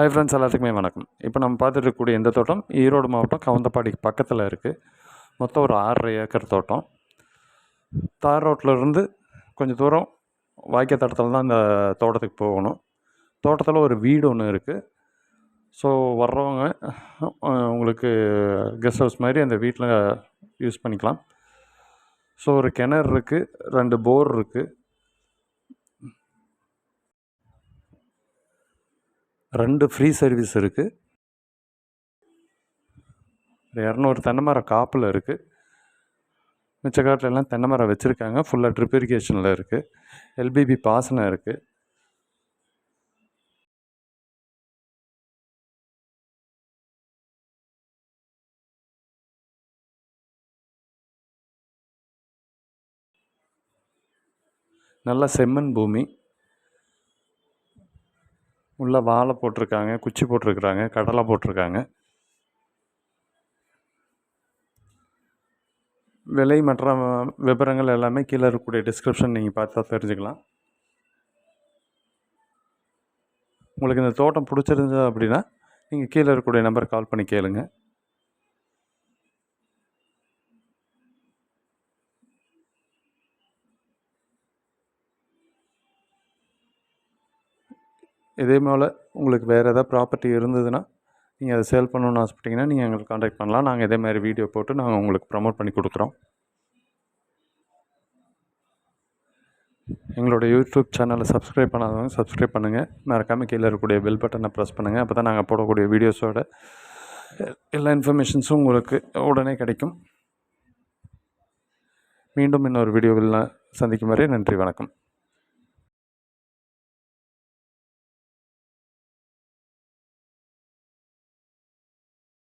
Hi friends எல்லாத்துக்குமே வணக்கம். இப்போ நம்ம பார்த்துட்டு இருக்கக்கூடிய இந்த தோட்டம் ஈரோடு மாவட்டம் கவுந்தப்பாடி பக்கத்தில் இருக்குது மொத்தம் ஒரு ஆறரை ஏக்கர் தோட்டம். தார் ரோட்டில் இருந்து கொஞ்சம் தூரம் வாய்க்க தடத்தில் தான் இந்த தோட்டத்துக்கு போகணும். தோட்டத்தில் ஒரு வீடு ஒன்று இருக்குது ஸோ வர்றவங்க உங்களுக்கு கெஸ்ட் ஹவுஸ் மாதிரி அந்த வீட்டில் யூஸ் பண்ணிக்கலாம். ஸோ ஒரு கிணறு இருக்குது ரெண்டு போர் இருக்குது ரெண்டு ஃப்ரீ சர்வீஸ் இருக்குது இரநூறு தென்னை மரம் காப்பில் இருக்குது மிச்ச காட்டிலலாம் தென்னை மரம் வச்சுருக்காங்க. ஃபுல்லாக ட்ரிப் இரிகேஷனில் இருக்குது எல்பிபி பாசனம் இருக்குது நல்ல செம்மண் பூமி. உள்ளே வாழை போட்டிருக்காங்க குச்சி போட்டிருக்கிறாங்க கடலை போட்டிருக்காங்க. விலை மற்ற விவரங்கள் எல்லாமே கீழே இருக்கக்கூடிய டிஸ்கிரிப்ஷன் நீங்கள் பார்த்தா தெரிஞ்சுக்கலாம். உங்களுக்கு இந்த தோட்டம் பிடிச்சிருந்தது அப்படின்னா நீங்கள் கீழே இருக்கக்கூடிய நம்பர் கால் பண்ணி கேளுங்கள் இதே போல் உங்களுக்கு வேறு எதாவது ப்ராப்பர்ட்டி இருந்ததுன்னா நீங்கள் அதை சேல் பண்ணணும்னு ஆசைப்பட்டீங்கன்னா நீங்கள் எங்களுக்கு காண்டாக்ட் பண்ணலாம். நாங்கள் இதே மாதிரி வீடியோ போட்டு நாங்கள் உங்களுக்கு ப்ரமோட் பண்ணி கொடுக்குறோம். எங்களோட யூடியூப் சேனலை சப்ஸ்கிரைப் பண்ணாதவங்க சப்ஸ்கிரைப் பண்ணுங்கள் மறக்காமல் கீழே இருக்கக்கூடிய பெல் பட்டனை ப்ரெஸ் பண்ணுங்கள் அப்போ தான் நாங்கள் போடக்கூடிய வீடியோஸோட எல்லா இன்ஃபர்மேஷன்ஸும் உங்களுக்கு உடனே கிடைக்கும். மீண்டும் இன்னொரு வீடியோவில் சந்திக்கும் வரை நன்றி வணக்கம்.